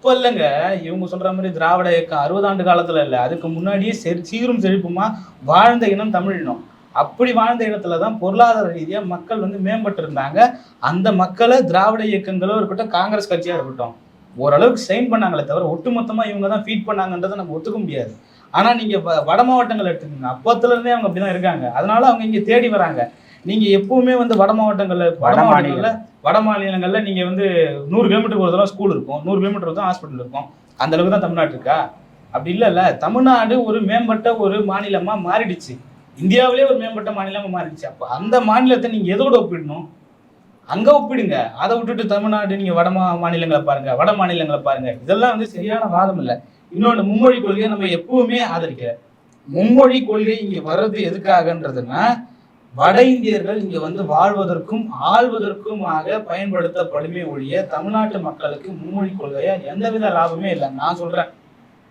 இப்போ இல்லைங்க. இவங்க சொல்ற மாதிரி திராவிட இயக்கம் அறுபது ஆண்டு காலத்துல இல்லை. அதுக்கு முன்னாடியே செ- சீரும் செழிப்புமா வாழ்ந்த இனம் தமிழ் இனம். அப்படி வாழ்ந்த இடத்துல தான் பொருளாதார ரீதியாக மக்கள் வந்து மேம்பட்டு இருந்தாங்க. அந்த மக்களை திராவிட இயக்கங்களோ இருக்கட்டும் காங்கிரஸ் கட்சியாக இருக்கட்டும் ஓரளவுக்கு சைன் பண்ணாங்களே தவிர ஒட்டுமொத்தமாக இவங்க தான் ஃபீட் பண்ணாங்கன்றதை நம்ம ஒத்துக்க முடியாது. ஆனால் நீங்கள் வ- வட மாவட்டங்கள் எடுத்துக்கோங்க. அப்பத்துல அவங்க அவங்க அப்படிதான் இருக்காங்க. அதனால அவங்க இங்கே தேடி வராங்க. நீங்க எப்பவுமே வந்து வட மாவட்டங்கள்ல வட மாநிலங்கள்ல வட மாநிலங்கள்ல நீங்க வந்து நூறு கிலோமீட்டருக்கு ஒரு தடவை ஸ்கூல் இருக்கும். நூறு கிலோமீட்டர் தான் ஹாஸ்பிட்டல் இருக்கும். அந்த அளவுக்கு தான் தமிழ்நாடு இருக்கா? அப்படி இல்லைல்ல தமிழ்நாடு ஒரு மேம்பட்ட ஒரு மாநிலமா மாறிடுச்சு. இந்தியாவிலே ஒரு மேம்பட்ட மாநிலமா மாறிடுச்சு. அப்போ அந்த மாநிலத்தை நீங்க எதோட ஒப்பிடணும்? அங்க ஒப்பிடுங்க. அதை விட்டுட்டு தமிழ்நாடு நீங்க வட மா- மாநிலங்களை பாருங்க. வட மாநிலங்களை பாருங்க. இதெல்லாம் வந்து சரியான வாதம் இல்லை. இன்னொன்று மும்மொழி கொள்கையை நம்ம எப்பவுமே ஆதரிக்கிற மும்மொழி கொள்கை இங்க வர்றது எதுக்காகன்றதுன்னா வட இந்தியர்கள் இங்க வந்து வாழ்வதற்கும் ஆள்வதற்குமாக பயன்படுத்தப்படுமே ஒழிய தமிழ்நாட்டு மக்களுக்கு மும்மொழி கொள்கையா எந்தவித லாபமே இல்லை. நான் சொல்றேன்.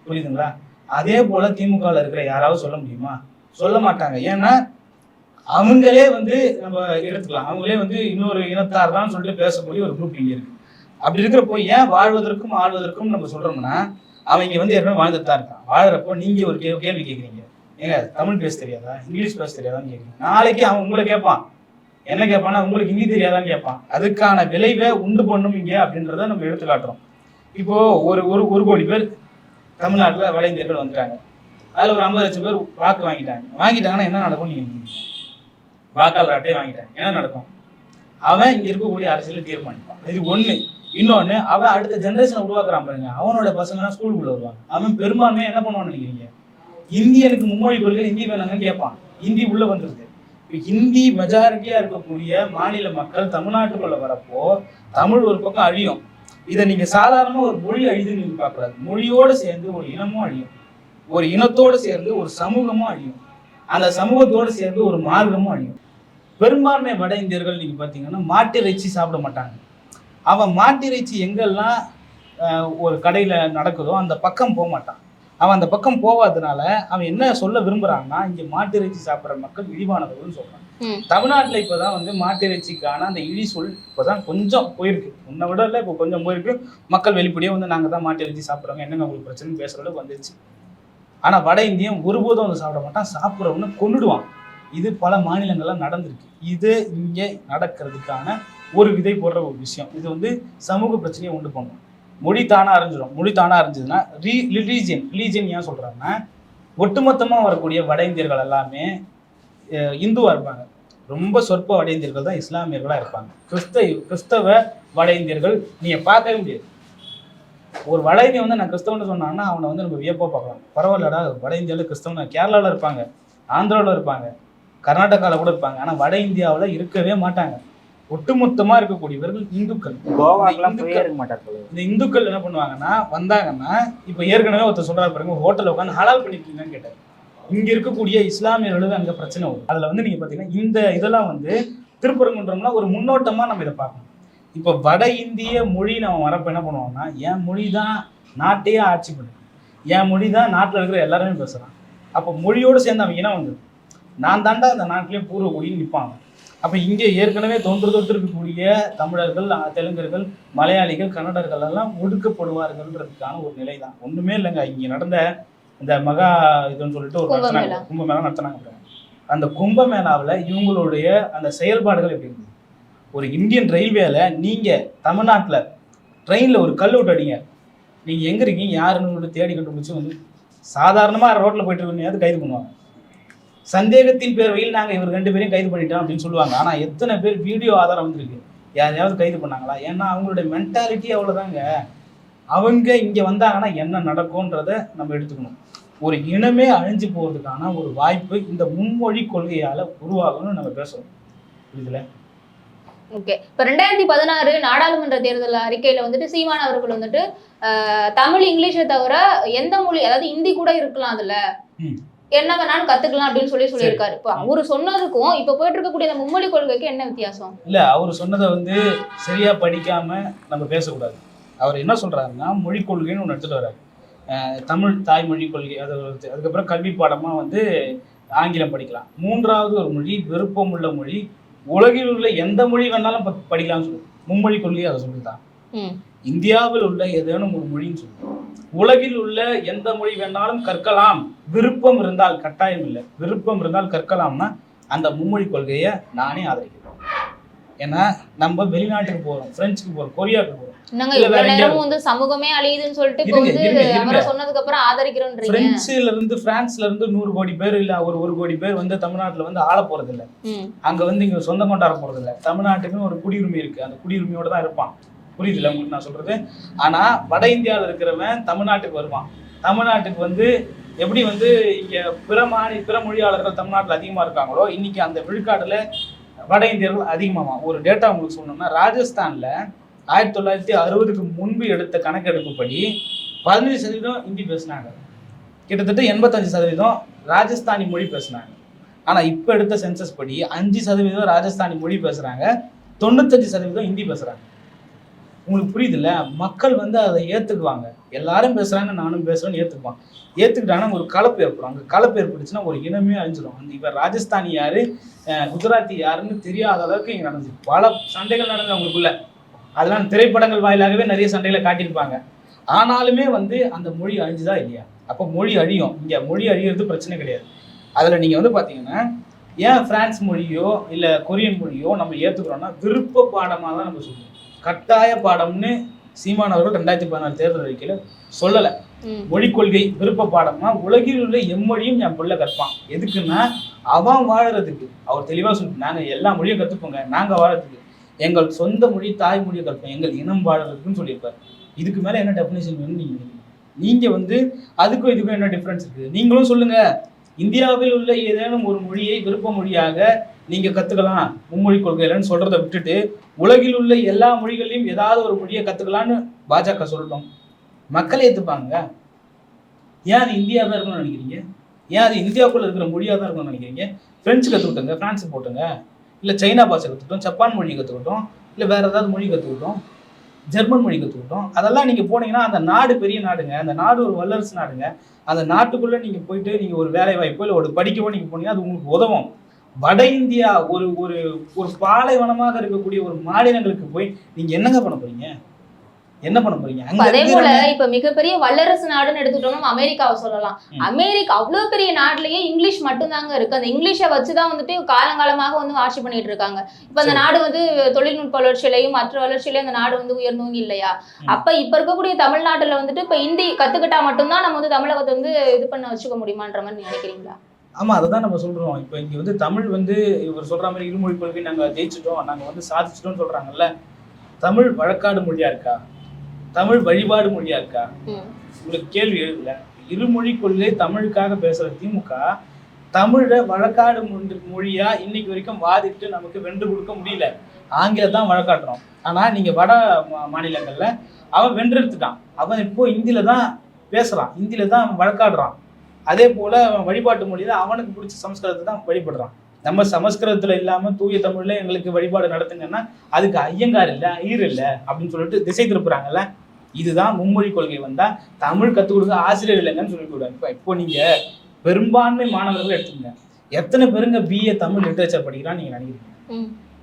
புரியுதுங்களா? அதே போல திமுகவில் இருக்கிற யாராவது சொல்ல முடியுமா? சொல்ல மாட்டாங்க. ஏன்னா அவங்களே வந்து நம்ம எடுத்துக்கலாம். அவங்களே வந்து இன்னொரு இனத்தார் தான் சொல்லிட்டு பேசக்கூடிய ஒரு குரூப் இங்க இருக்கு. அப்படி இருக்கிறப்போ ஏன் வாழ்வதற்கும் ஆழ்வதற்கும் நம்ம சொல்றோம்னா அவங்க வந்து ஏற்கனவே வாழ்ந்துட்டு தான் இருக்கான். வாழ்றப்போ நீங்க ஒரு கேள்வி கேட்குறீங்க ஏங்க தமிழ் பேச தெரியாதா? இங்கிலீஷ் பேச தெரியாதான்னு கேட்குறீங்க நாளைக்கு அவன் உங்களை கேட்பான். என்ன கேட்பான்னா உங்களுக்கு ஹிந்தி தெரியாதான்னு கேட்பான். அதுக்கான விளைவை உண்டு பண்ணும் இங்கே அப்படின்றத நம்ம எடுத்து காட்டுறோம் இப்போ ஒரு ஒரு ஒரு கோடி பேர் தமிழ்நாட்டில் வட இந்தியர்கள் வந்துட்டாங்க. அதில் ஒரு ஐம்பது லட்சம் பேர் வாக்கு வாங்கிட்டாங்க. வாங்கிட்டாங்கன்னா என்ன நடக்கும் நீங்கள் வாக்காளர் அட்டையை வாங்கிட்டாங்க. என்ன நடக்கும்? அவன் இங்கே இருக்கக்கூடிய அரசியலை தீர்மானிப்பான் இது ஒன்று இன்னொன்று அவன் அடுத்த ஜென்ரேஷனை உருவாக்குறான் பாருங்க. அவனோட பசங்க ஸ்கூலுக்குள்ளே வருவாங்க. அவன் பெரும்பான்மையாக என்ன பண்ணுவான்னு நினைக்கிறீங்க? இந்தியனுக்கு மும்மொழி கொள்கை ஹிந்தி வேணாங்கன்னு கேட்பான் ஹிந்தி உள்ள வந்துருது ஹிந்தி மெஜாரிட்டியா இருக்கக்கூடிய மாநில மக்கள் தமிழ்நாட்டுக்குள்ள வரப்போ தமிழ் ஒரு பக்கம் அழியும். இதை நீங்க சாதாரணமா ஒரு மொழி அழிதுன்னு நீங்க பார்க்கக்கூடாது. மொழியோடு சேர்ந்து ஒரு இனமும் அழியும். ஒரு இனத்தோடு சேர்ந்து ஒரு சமூகமும் அழியும். அந்த சமூகத்தோடு சேர்ந்து ஒரு மார்க்கமும் அழியும். பெரும்பான்மை வட இந்தியர்கள் நீங்க பாத்தீங்கன்னா மாட்டிறைச்சி சாப்பிட மாட்டாங்க. அவன் மாட்டிறைச்சி எங்கெல்லாம் ஒரு கடையில நடக்குதோ அந்த பக்கம் போக மாட்டான். அவன் அந்த பக்கம் போவாதனால அவன் என்ன சொல்ல விரும்புறான்னா இங்க மாட்டிறைச்சி சாப்பிடுற மக்கள் இழிவானவர்கள்னு சொல்றான். தமிழ்நாட்டுல இப்பதான் வந்து மாட்டிறைச்சிக்கான அந்த இழி சொல் இப்பதான் கொஞ்சம் போயிருக்கு. உன்னை விட இல்லை இப்போ கொஞ்சம் போயிருக்கு. மக்கள் வெளிப்படையே வந்து நாங்க தான் மாட்டிறைச்சி சாப்பிட்றோங்க என்னங்க உங்களுக்கு பிரச்சனை? பேசுற அளவுக்கு வந்துருச்சு. ஆனா வட இந்தியன் ஒருபோதும் வந்து சாப்பிட மாட்டான். சாப்பிட்றவனை கொன்னுடுவான். இது பல மாநிலங்கள்ல நடந்திருக்கு. இது இங்கே நடக்கிறதுக்கான ஒரு விதை போடுற ஒரு விஷயம். இது வந்து சமூக பிரச்சனையை உண்டு பண்ணும். மொழி தானாக அறிஞ்சிடும் மொழி தானாக அறிஞ்சதுன்னா ரீ ரிலீஜியன் ரிலீஜியன் ஏன் சொல்கிறாங்கன்னா ஒட்டுமொத்தமாக வரக்கூடிய வட இந்தியர்கள் எல்லாமே இந்துவாக இருப்பாங்க. ரொம்ப சொற்ப வட இந்தியர்கள் தான் இஸ்லாமியர்களாக இருப்பாங்க. கிறிஸ்தவ கிறிஸ்தவ வட இந்தியர்கள் நீங்கள் பார்க்கவே முடியாது. ஒரு வட இந்தியன் வந்து நான் கிறிஸ்தவன்னு சொன்னான்னா அவனை வந்து நம்ம வியப்பாக பார்க்கலாம். பரவாயில்லடா வட இந்தியாவில் கிறிஸ்தவன்? கேரளாவில் இருப்பாங்க. ஆந்திராவில் இருப்பாங்க. கர்நாடகாவில் கூட இருப்பாங்க. ஆனால் வட இந்தியாவில் இருக்கவே மாட்டாங்க. ஒட்டுமொத்தமா இருக்கக்கூடியவர்கள் இந்துக்கள். இந்த இந்துக்கள் என்ன பண்ணுவாங்கன்னா வந்தாங்கன்னா இப்போ ஏற்கனவே ஒருத்தர் சொல்றாரு பாருங்க ஹோட்டலில் உட்காந்து ஹலால் பண்ணிருக்கீங்கன்னு கேட்டார். இங்க இருக்கக்கூடிய இஸ்லாமியர்களுக்கு அங்க பிரச்சனை வரும். அதுல வந்து நீங்க பாத்தீங்கன்னா இந்த இதெல்லாம் வந்து திருப்பரங்குன்றம்னா ஒரு முன்னோட்டமா நம்ம இதை பார்க்கணும். இப்போ வட இந்திய மொழி நம்ம வரப்ப என்ன பண்ணுவோம்னா என் மொழி தான் நாட்டையே ஆட்சி பண்ணுது என் மொழி தான் நாட்டில் இருக்கிற எல்லாருமே பேசுறான். அப்போ மொழியோடு சேர்ந்து அவன் இனம் வந்தது நான் தாண்டா அந்த நாட்டிலே பூர்வ குடின்னு நிற்பாங்க அப்போ இங்கே ஏற்கனவே தொன்று தொட்டு இருக்கக்கூடிய தமிழர்கள் தெலுங்கர்கள் மலையாளிகள் கன்னடர்கள் எல்லாம் ஒடுக்கப்படுவார்கள்ன்றதுக்கான ஒரு நிலை தான் ஒண்ணுமே இல்லைங்க. இங்க நடந்த இந்த மகா இதுன்னு சொல்லிட்டு ஒரு. நடத்தினாங்க. கும்பமேளா நடத்தினாங்க. அந்த கும்பமேளாவில் இவங்களுடைய அந்த செயல்பாடுகள் எப்படி இருந்தது? ஒரு இந்தியன் ரயில்வேல நீங்க தமிழ்நாட்டுல ட்ரெயின்ல ஒரு கல் விட்டு அடிங்க நீங்க எங்க இருக்கீங்க? யாருன்னு தேடி கண்டுபிடிச்சு வந்து சாதாரணமா ரோட்ல போயிட்டு இருக்கீங்க கைது பண்ணுவாங்க. சந்தேகத்தின் பேர்வையில் நாங்க இவர் ரெண்டு பேரையும் கைது பண்ணிட்டோம் அப்படின்னு சொல்லுவாங்க. ஆனா எத்தனை பேர் வீடியோ ஆதாரம் வந்திருக்கு? யாரையாவது கைது பண்ணாங்களா? ஏன்னா அவங்களுடைய மென்டாலிட்டி அவ்வளோதாங்க அவங்க இங்கே வந்தாங்கன்னா என்ன நடக்கும்ன்றத நம்ம எடுத்துக்கணும். ஒரு இனமே அழிஞ்சு போகிறதுக்கான ஒரு வாய்ப்பு இந்த மும்மொழி கொள்கையால் உருவாகணும்னு நம்ம பேசுகிறோம் இதுல ஓகே. இப்ப ரெண்டாயிரத்தி பதினாறு நாடாளுமன்ற தேர்தல் அறிக்கையில வந்துட்டு சீமான் அவர்கள் வந்துட்டு தமிழ் இங்கிலீஷை தவிர எந்த மொழி அதாவது ஹிந்தி கூட இருக்கலாம் அதுல. என்ன வேணாலும் கத்துக்கலாம் அப்படின்னு சொல்லி சொல்லியிருக்காரு. இப்போ அவரு சொன்னதுக்கும் இப்ப போயிட்டு இருக்கக்கூடிய அந்த மும்மொழி கொள்கைக்கு என்ன வித்தியாசம்? இல்லை அவர் சொன்னதை வந்து சரியாக படிக்காம நம்ம பேசக்கூடாது. அவர் என்ன சொல்றாருன்னா மொழி கொள்கைன்னு ஒன்று எடுத்துட்டு வர்றாரு. தமிழ் தாய்மொழி கொள்கை அது அதுக்கப்புறம் கல்வி பாடமா வந்து ஆங்கிலம் படிக்கலாம். மூன்றாவது ஒரு மொழி விருப்பம் உள்ள மொழி உலகில் உள்ள எந்த மொழி வேணாலும் படிக்கலாம்னு சொல்லு மும்மொழி கொள்கை அதை சொல்லிதான். இந்தியாவில் உள்ள ஏதேனும் ஒரு மொழின்னு சொல்லு உலகில் உள்ள எந்த மொழி வேணாலும் கற்கலாம். விருப்பம் இருந்தால் கட்டாயம் இல்லை. விருப்பம் இருந்தால் கற்கலாம்னா அந்த மும்மொழி கொள்கையை நானே ஆதரிக்கிறேன். ஏன்னா நம்ம வெளிநாட்டுக்கு போறோம் பிரெஞ்சுக்கு போறோம் கொரியாவுக்கு போறோம். இவ்வளவு. நேரமும் வந்து சமூகமே அழியுதுன்னு சொல்லிட்டு இப்போ வந்து. அவரை சொன்னதுக்கு அப்புறம் ஆதரிக்கிறோன்றீங்க. பிரெஞ்சுல இருந்து பிரான்ஸ்ல இருந்து நூறு கோடி பேர் இல்ல ஒரு ஒரு கோடி பேர் வந்து தமிழ்நாட்டுல வந்து ஆள போறது இல்ல. அங்க வந்து இங்க சொந்தம் கொண்டாட போறது இல்ல தமிழ்நாட்டுக்குன்னு ஒரு குடியுரிமை இருக்கு. அந்த குடியுரிமையோட தான் இருப்பான். புரியுதுல்ல உங்களுக்கு நான் சொல்றது? ஆனால் வட இந்தியாவில் இருக்கிறவன் தமிழ்நாட்டுக்கு வருவான். தமிழ்நாட்டுக்கு வந்து எப்படி வந்து இங்கே பிற மாநில பிற மொழியாளர்கள் தமிழ்நாட்டில் அதிகமாக இருக்காங்களோ இன்றைக்கி அந்த விழுக்காட்டில் வட இந்தியர்கள் அதிகமாகும் ஒரு டேட்டா உங்களுக்கு சொல்லணும்னா ராஜஸ்தானில் ஆயிரத்தி தொள்ளாயிரத்தி அறுபதுக்கு முன்பு எடுத்த கணக்கெடுப்புப்படி பதினஞ்சு சதவீதம் ஹிந்தி பேசுனாங்க. கிட்டத்தட்ட எண்பத்தஞ்சு சதவீதம் ராஜஸ்தானி மொழி பேசுனாங்க. ஆனால் இப்போ எடுத்த சென்சஸ் படி அஞ்சு சதவீதம் ராஜஸ்தானி மொழி பேசுகிறாங்க தொண்ணூத்தஞ்சு சதவீதம் ஹிந்தி பேசுகிறாங்க உங்களுக்கு புரியுதுல்ல? மக்கள் வந்து அதை ஏற்றுக்குவாங்க எல்லாரும் பேசுகிறாங்க நானும் பேசுகிறேன்னு ஏற்றுக்குவாங்க ஏற்றுக்கிட்டாங்கன்னா ஒரு கலப்பு ஏற்படும். அங்கே கலப்பு ஏற்பட்டுச்சுன்னா ஒரு இனமே அழிஞ்சிடும் அந்த இப்போ ராஜஸ்தானி யார்? குஜராத்தி யாருன்னு தெரியாத அளவுக்கு இங்கே நடந்துச்சு. பல சண்டைகள் நடந்தது அவங்களுக்குள்ள. அதெல்லாம் திரைப்படங்கள் வாயிலாகவே நிறைய சண்டைகளை காட்டியிருப்பாங்க. ஆனாலுமே வந்து அந்த மொழி அழிஞ்சுதா இல்லையா? அப்போ மொழி அழியும். இங்கே மொழி அழியிறது பிரச்சனை கிடையாது. அதில் நீங்கள் வந்து பார்த்தீங்கன்னா ஏன் ஃப்ரான்ஸ் மொழியோ இல்லை கொரியன் மொழியோ நம்ம ஏத்துக்கிறோம்னா விருப்ப பாடமாக தான் நம்ம சொல்லுவோம். கட்டாய பாடம்னு சீமான் அவர்கள் ரெண்டாயிரத்தி பதினாறு தேர்தல் அறிக்கையில சொல்லல. ம். மொழிக் கொள்கை விருப்ப பாடம்னா உலகில் உள்ள எம்மொழியும் என் பிள்ளை கற்பான். எதுக்குன்னா அவன் வாழறதுக்கு. அவர் தெளிவா சொல்லிட்டு நாங்க எல்லா மொழியும் கத்துப்போங்க. நாங்க வாழறதுக்கு. எங்கள் சொந்த மொழி தாய்மொழியை கற்போம். எங்கள் இனம் வாழறதுக்குன்னு சொல்லியிருப்பாரு. இதுக்கு மேல என்ன டெஃபினேஷன் வேணும்னு நீங்க நினைக்கிறீங்க? நீங்க வந்து அதுக்கும் இதுக்கும் என்ன டிஃபரன்ஸ் இருக்கு? நீங்களும் சொல்லுங்க. இந்தியாவில் உள்ள ஏதேனும் ஒரு மொழியை விருப்ப மொழியாக நீங்கள் கற்றுக்கலாம் மும்மொழி கொள்கையிலன்னு சொல்கிறத விட்டுட்டு உலகில் உள்ள எல்லா மொழிகளையும் ஏதாவது ஒரு மொழியை கற்றுக்கலான்னு பாஜக சொல்லட்டும். மக்களை ஏற்றுப்பாங்க ஏன் அது இந்தியாவா இருக்கணும்னு நினைக்கிறீங்க? ஏன் அது இந்தியாவுக்குள்ளே இருக்கிற மொழியாக தான் இருக்கணும்னு நினைக்கிறீங்க? ஃப்ரெஞ்சு கத்துக்கிட்டுங்க பிரான்ஸ் போட்டுங்க. இல்லை சைனா பாஷை கற்றுக்கிட்டோம் ஜப்பான் மொழி கற்றுக்கிட்டோம் இல்லை வேறு ஏதாவது மொழி கற்றுக்கிட்டோம் ஜெர்மன் மொழி கற்றுக்கிட்டோம் அதெல்லாம் நீங்கள் போனீங்கன்னா அந்த நாடு பெரிய நாடுங்க. அந்த நாடு ஒரு வல்லரசு நாடுங்க. அந்த நாட்டுக்குள்ளே நீங்கள் போயிட்டு நீங்கள் ஒரு வேலை வாய்ப்போ இல்லை ஒரு படிக்கவோ நீங்கள் போனீங்கன்னா அது உங்களுக்கு உதவும். வட இந்தியா ஒரு ஒரு ஒரு பாலைவனமாக இருக்கக்கூடிய ஒரு மாநிலங்களுக்கு போய் நீங்க என்னங்க பண்ண போறீங்க? என்ன பண்ண போறீங்க? அதே போல இப்ப மிகப்பெரிய வல்லரசு நாடுன்னு எடுத்துட்டோம்னா அமெரிக்காவை சொல்லலாம். அமெரிக்கா அவ்வளவு பெரிய நாட்டிலேயே இங்கிலீஷ் மட்டும்தாங்க இருக்கு. அந்த இங்கிலீஷை வச்சுதான் வந்துட்டு காலங்காலமாக வந்து ஆட்சி பண்ணிட்டு இருக்காங்க. இப்ப அந்த. நாடு வந்து தொழில்நுட்ப வளர்ச்சியிலையும் மற்ற வளர்ச்சியிலையும் அந்த நாடு வந்து உயர்ந்தோங்கி இல்லையா. அப்ப இப்ப இருக்கக்கூடிய தமிழ்நாட்டுல வந்துட்டு இப்ப ஹிந்தி கத்துக்கிட்டா மட்டும்தான் நம்ம வந்து தமிழகத்தை வந்து இது பண்ண வச்சுக்க முடியுமான்ற மாதிரி நினைக்கிறீங்களா? ஆமா அதை தான் நம்ம சொல்றோம். இப்போ இங்க வந்து தமிழ் வந்து இவர் சொல்ற மாதிரி இருமொழி கொள்கை நாங்க ஜெயிச்சிட்டோம் நாங்க வந்து சாதிச்சிட்டோம்னு சொல்றாங்கல்ல. தமிழ் வழக்காடு மொழியா இருக்கா? தமிழ் வழிபாடு மொழியா இருக்கா. உங்களுக்கு கேள்வி எழுதல. இருமொழி கொள்கை தமிழுக்காக பேசுற திமுக. தமிழை வழக்காடு மொழி- மொழியா இன்னைக்கு வரைக்கும் வாதிட்டு நமக்கு வென்று கொடுக்க முடியல. ஆங்கிலம் தான் வழக்காட்டுறோம் ஆனா நீங்க வட மாநிலங்கள்ல அவன் வென்றெடுத்துட்டான். அவன் இப்போ இந்தியில தான் பேசுறான். இந்தியில தான் வழக்காடுறான். அதே போல அவன் வழிபாட்டு மொழி தான் அவனுக்கு பிடிச்ச சமஸ்கிருதத்தை தான் வழிபடுறான். நம்ம சமஸ்கிருதத்துல இல்லாம தூய தமிழ்ல எங்களுக்கு வழிபாடு நடத்துங்கன்னா அதுக்கு ஐயங்கார் இல்ல ஐயர் இல்ல அப்படின்னு சொல்லிட்டு திசை திருப்புறாங்கல்ல? இதுதான் மும்மொழி கொள்கை வந்தா தமிழ் கத்துக் கொடுக்க ஆசிரியர் இல்லைங்கன்னு சொல்லிக்கூடாது இப்போ இப்போ நீங்க பெரும்பான்மை மாணவர்கள் எடுத்துங்க எத்தனை பேருங்க பிஏ தமிழ் லிட்டரேச்சர் படிக்கிறான்னு நீங்க நினைக்கிறீங்க.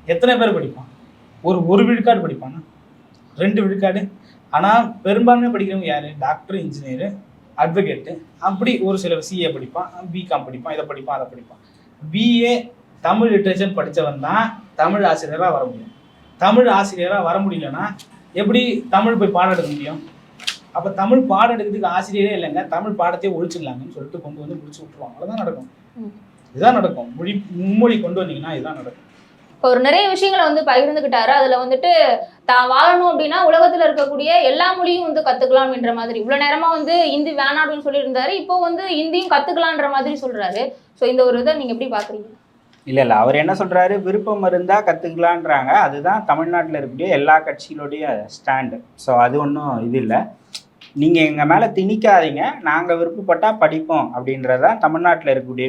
எத்தனை பேர் படிப்பான்? ஒரு ஒரு விழுக்காடு படிப்பானா? ரெண்டு விழுக்காடு? ஆனா பெரும்பான்மை படிக்கிறவங்க யாரு? டாக்டர் இன்ஜினியர் அட்வொகேட்டு அப்படி ஒரு சில சிஏ படிப்பான் பிகாம் படிப்பான் இதை படிப்பான் அதை படிப்பான். பிஏ தமிழ் லிட்ரேச்சர் படிச்சவன் தான் தமிழ் ஆசிரியரா வர முடியும். தமிழ் ஆசிரியரா வர முடியலன்னா எப்படி தமிழ் போய் பாடம் எடுக்க முடியும்? அப்ப தமிழ் பாடம் எடுக்கிறதுக்கு ஆசிரியரே இல்லைங்க. தமிழ் பாடத்தையே ஒழிச்சிடலாங்கன்னு சொல்லிட்டு கொண்டு வந்து முடிச்சு விட்டுருவாங்க. அவ்வளவுதான் நடக்கும். இதுதான் நடக்கும். மொழி மும்மொழி கொண்டு வந்தீங்கன்னா இதுதான் நடக்கும். இப்போ ஒரு நிறைய விஷயங்களை வந்து பகிர்ந்துக்கிட்டாரு. அதில் வந்துட்டு தான் வாழணும் அப்படின்னா உலகத்தில் இருக்கக்கூடிய எல்லா மொழியும் வந்து கத்துக்கலாம் மாதிரி. இவ்வளோ நேரமாக வந்து இந்தி வேணாம் அப்படின்னு சொல்லியிருந்தாரு. இப்போ வந்து இந்தியும் கற்றுக்கலான்ற மாதிரி சொல்கிறாரு ஸோ இந்த ஒரு இதை நீங்கள் எப்படி பார்க்குறீங்க இல்லை இல்லை. அவர் என்ன சொல்கிறாரு விருப்பம் இருந்தால் கற்றுக்கலான்றாங்க அதுதான் தமிழ்நாட்டில் இருக்கக்கூடிய எல்லா கட்சிகளுடைய ஸ்டாண்டு. ஸோ அது ஒன்றும் இது இல்லை. நீங்க எங்க மேல திணிக்காதீங்க. நாங்க விருப்பப்பட்டா படிப்போம் அப்படின்றதான் தமிழ்நாட்டில் இருக்கக்கூடிய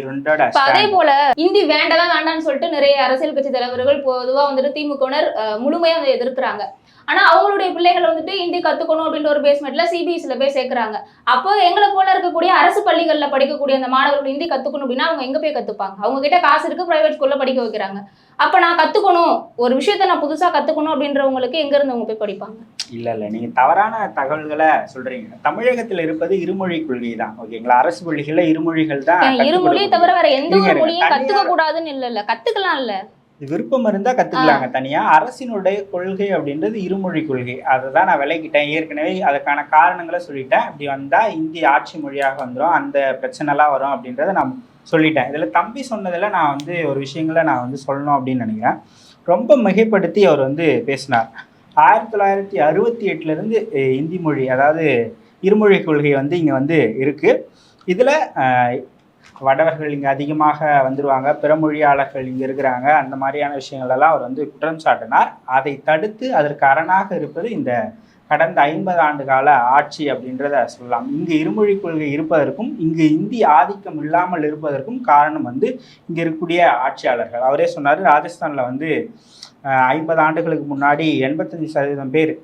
அதே போல இந்தி வேண்டதான் வேண்டாம்னு சொல்லிட்டு நிறைய அரசியல் கட்சி தலைவர்கள் பொதுவா வந்துட்டு திமுகவினர் அஹ், முழுமையா வந்து எதிர்க்கிறாங்க. ஆனா அவங்களுடைய பிள்ளைகள் வந்துட்டு இந்தி கத்துக்கணும் அப்படின்ற ஒரு பேஸ்மெண்ட்ல சிபிஎஸ்சில போய் சேர்க்கறாங்க. அப்போ எங்களை போல இருக்கக்கூடிய அரசு பள்ளிகள்ல படிக்கக்கூடிய அந்த மாணவர்கள் இந்தி கத்துக்கணும் அப்படின்னா அவங்க எங்க போய் கத்துப்பாங்க? அவங்க கிட்ட காசு இருக்கு பிரைவேட் ஸ்கூல்ல படிக்க வைக்கிறாங்க. அப்ப நான் கத்துக்கணும். ஒரு விஷயத்த நான் புதுசா கத்துக்கணும் அப்படின்றவங்களுக்கு எங்க இருந்து அவங்க போய் படிப்பாங்க? இல்ல இல்ல நீங்க தவறான தகவல்களை சொல்றீங்க. தமிழகத்தில் இருப்பது இருமொழி கொள்கை தான் ஓகேங்களா? அரசு பள்ளிகள்ல இருமொழிகள் தான் ஏன் இரு மொழியை தவிர வேற எந்த ஒரு மொழியும் கத்துக்க கூடாதுன்னு இல்ல இல்ல கத்துக்கலாம் இல்ல விருப்பம் இருந்தா கத்துக்கலாங்க தனியா. அரசினுடைய கொள்கை அப்படின்றது இருமொழி கொள்கை. அதை தான் நான் விளக்கிட்டேன் ஏற்கனவே அதுக்கான காரணங்களை சொல்லிட்டேன். இப்படி வந்தா இந்தி ஆட்சி மொழியாக வந்துடும் அந்த பிரச்சனைலாம் வரும் அப்படின்றத நான் சொல்லிட்டேன். இதுல தம்பி சொன்னதுல நான் வந்து ஒரு விஷயங்களை நான் வந்து சொல்லணும் அப்படின்னு நினைக்கிறேன். ரொம்ப மிகைப்படுத்தி அவர் வந்து பேசினார். ஆயிரத்தி தொள்ளாயிரத்தி அறுபத்தி எட்டுல இருந்து இந்தி மொழி அதாவது இருமொழி கொள்கை வந்து இங்க வந்து இருக்கு. இதுல வடவர்கள் இங்கே அதிகமாக வந்துருவாங்க பிற மொழியாளர்கள் இங்கே இருக்கிறாங்க அந்த மாதிரியான விஷயங்கள் எல்லாம் அவர் வந்து குற்றம் சாட்டினார். அதை தடுத்து அதற்கு அரணாக இருப்பது இந்த கடந்த ஐம்பது ஆண்டு கால ஆட்சி அப்படின்றத சொல்லலாம். இங்கு இருமொழி கொள்கை இருப்பதற்கும் இங்கு இந்தி ஆதிக்கம் இல்லாமல் இருப்பதற்கும் காரணம் வந்து இங்கே இருக்கக்கூடிய ஆட்சியாளர்கள். அவரே சொன்னார் ராஜஸ்தானில் வந்து ஐம்பது ஆண்டுகளுக்கு முன்னாடி எண்பத்தஞ்சு சதவீதம் பேர்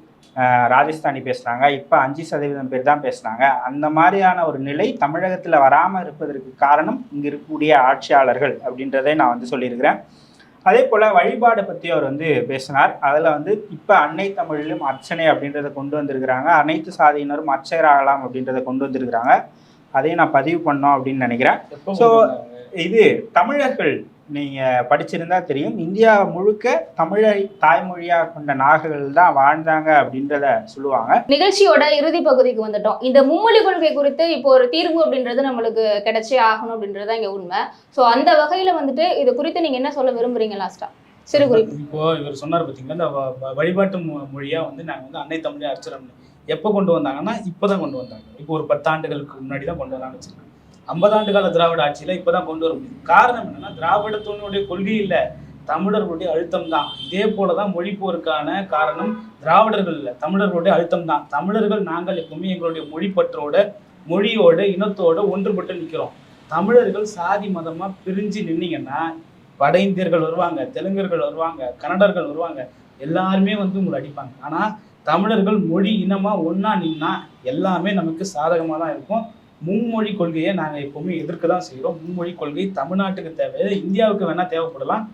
ராஜஸ்தானி பேசுகிறாங்க இப்போ அஞ்சு சதவீதம் பேர் தான் பேசுகிறாங்க அந்த மாதிரியான ஒரு நிலை தமிழகத்தில் வராமல் இருப்பதற்கு காரணம் இங்கே இருக்கக்கூடிய ஆட்சியாளர்கள் அப்படின்றதை நான் வந்து சொல்லியிருக்கிறேன். அதே போல் வழிபாடை பற்றி அவர் வந்து பேசினார். அதில் வந்து இப்போ அன்னை தமிழிலும் அர்ச்சனை அப்படின்றத கொண்டு வந்திருக்கிறாங்க. அனைத்து சாதியினரும் அர்ச்சகராகலாம் அப்படின்றத கொண்டு வந்திருக்கிறாங்க. அதையும் நான் பதிவு பண்ணோம் அப்படின்னு நினைக்கிறேன். வந்தாங்க? இது தமிழர்கள் நீங்கள் படிச்சிருந்தா தெரியும். இந்தியா முழுக்க தமிழை தாய்மொழியாக கொண்ட நாகர்கள் தான் வாழ்ந்தாங்க அப்படின்றத சொல்லுவாங்க. நிகழ்ச்சியோட இறுதி பகுதிக்கு வந்துட்டோம். இந்த மும்மொழி கொள்கை குறித்து இப்போ ஒரு தீர்வு அப்படின்றது நம்மளுக்கு கிடைச்சே ஆகணும் அப்படின்றது இங்க உண்மை. ஸோ அந்த வகையில வந்துட்டு இது குறித்து நீங்க என்ன சொல்ல விரும்புறீங்க லாஸ்டா சிறு குறிப்பு. இப்போ இவர் சொன்னார் பார்த்தீங்களா இந்த வழிபாட்டு மொ- மொழியா வந்து நாங்கள் வந்து அன்னை தமிழே அர்ச்சனம் எப்போ கொண்டு வந்தாங்கன்னா இப்போ தான் கொண்டு வந்தாங்க. இப்போ ஒரு பத்தாண்டுகளுக்கு முன்னாடி தான் கொண்டு வரான்னு வச்சிருக்காங்க ஐம்பது ஆண்டு கால திராவிட ஆட்சியில இப்போ தான் கொண்டு வர முடியும் காரணம் என்னன்னா திராவிடத்தினுடைய கொள்கை இல்லை தமிழர்களுடைய அழுத்தம் தான் இதே போல தான் மொழி போருக்கான காரணம் திராவிடர்கள் இல்லை தமிழர்களுடைய அழுத்தம் தான் தமிழர்கள் நாங்கள் எப்பவுமே எங்களுடைய மொழி பற்றோட மொழியோட இனத்தோட ஒன்றுபட்டு நிற்கிறோம் தமிழர்கள் சாதி மதமா பிரிஞ்சு நின்னீங்கன்னா வட இந்தியர்கள் வருவாங்க தெலுங்கர்கள் வருவாங்க கன்னடர்கள் வருவாங்க எல்லாருமே வந்து உங்களை அடிப்பாங்க. ஆனா தமிழர்கள் மொழி இனமா ஒன்றா நின்னா எல்லாமே நமக்கு சாதகமா தான் இருக்கும். மும்மொழி கொள்கையை நாங்கள் எப்போவுமே எதிர்க்க தான் செய்கிறோம் மும்மொழி கொள்கை தமிழ்நாட்டுக்கு தேவை இந்தியாவுக்கு வேணால் தேவைப்படலாம்.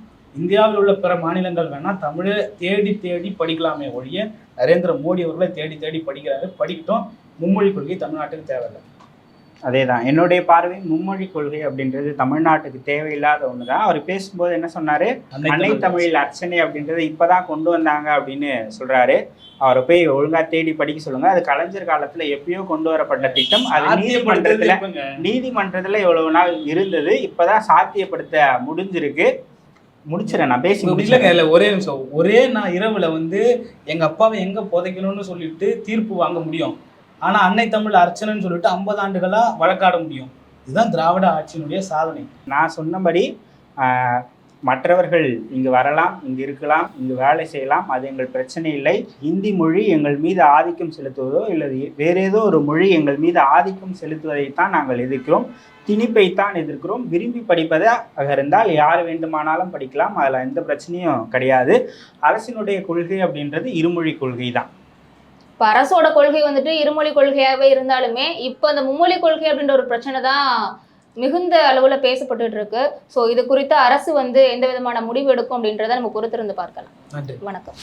இந்தியாவில் உள்ள பிற மாநிலங்கள் வேணால் தமிழை தேடி தேடி படிக்கலாமே ஒழிய நரேந்திர மோடி அவர்களை தேடி தேடி படிக்கிறாரு. படிக்கட்டும். மும்மொழி கொள்கை தமிழ்நாட்டுக்கு தேவையில்லை. அதே தான் என்னுடைய பார்வை மும்மொழி கொள்கை அப்படின்றது தமிழ்நாட்டுக்கு தேவையில்லாத ஒன்று தான் அவர் பேசும்போது என்ன சொன்னார்? அன்னை தமிழில் அர்ச்சனை அப்படின்றத இப்பதான் கொண்டு வந்தாங்க அப்படின்னு சொல்றாரு. அவரை போய் ஒழுங்கா தேடி படிக்க சொல்லுங்க. அது கலைஞர் காலத்துல எப்பயோ கொண்டு வரப்பட்ட திட்டம். அது நீதிமன்றத்துல நீதிமன்றத்துல இவ்வளவு நாள் இருந்தது இப்பதான் சாத்தியப்படுத்த முடிஞ்சிருக்கு. முடிச்சிடறேன் நான் பேசி இல்லைங்க இல்ல ஒரே நிமிஷம். ஒரே நான் இரவுல வந்து எங்க அப்பாவை எங்க புதைக்கணும்னு சொல்லிட்டு தீர்ப்பு வாங்க முடியும்? ஆனால் அன்னை தமிழ் அர்ச்சனைன்னு சொல்லிட்டு ஐம்பது ஆண்டுகளாக வழக்காட முடியும். இதுதான் திராவிட ஆட்சியினுடைய சாதனை. நான் சொன்னபடி மற்றவர்கள் இங்கு வரலாம் இங்கு இருக்கலாம் இங்கு வேலை செய்யலாம் அது எங்கள் பிரச்சனை இல்லை. இந்தி மொழி எங்கள் மீது ஆதிக்கம் செலுத்துவதோ இல்லது வேற ஏதோ ஒரு மொழி எங்கள் மீது ஆதிக்கம் செலுத்துவதைத்தான் நாங்கள் எதிர்க்கிறோம். திணிப்பைத்தான் எதிர்க்கிறோம். விரும்பி படிப்பதாக இருந்தால் யார் வேண்டுமானாலும் படிக்கலாம். அதில் எந்த பிரச்சனையும் கிடையாது. அரசினுடைய கொள்கை அப்படின்றது இருமொழி கொள்கை தான் இப்போ அரசோட கொள்கை வந்துட்டு இருமொழி கொள்கையாகவே இருந்தாலுமே இப்போ அந்த மும்மொழி கொள்கை அப்படின்ற ஒரு பிரச்சனை தான் மிகுந்த அளவில் பேசப்பட்டுட்டு இருக்கு. ஸோ இது குறித்து அரசு வந்து எந்த விதமான முடிவு எடுக்கும் அப்படின்றத நம்ம பொறுத்திருந்து பார்க்கலாம். நன்றி. வணக்கம்.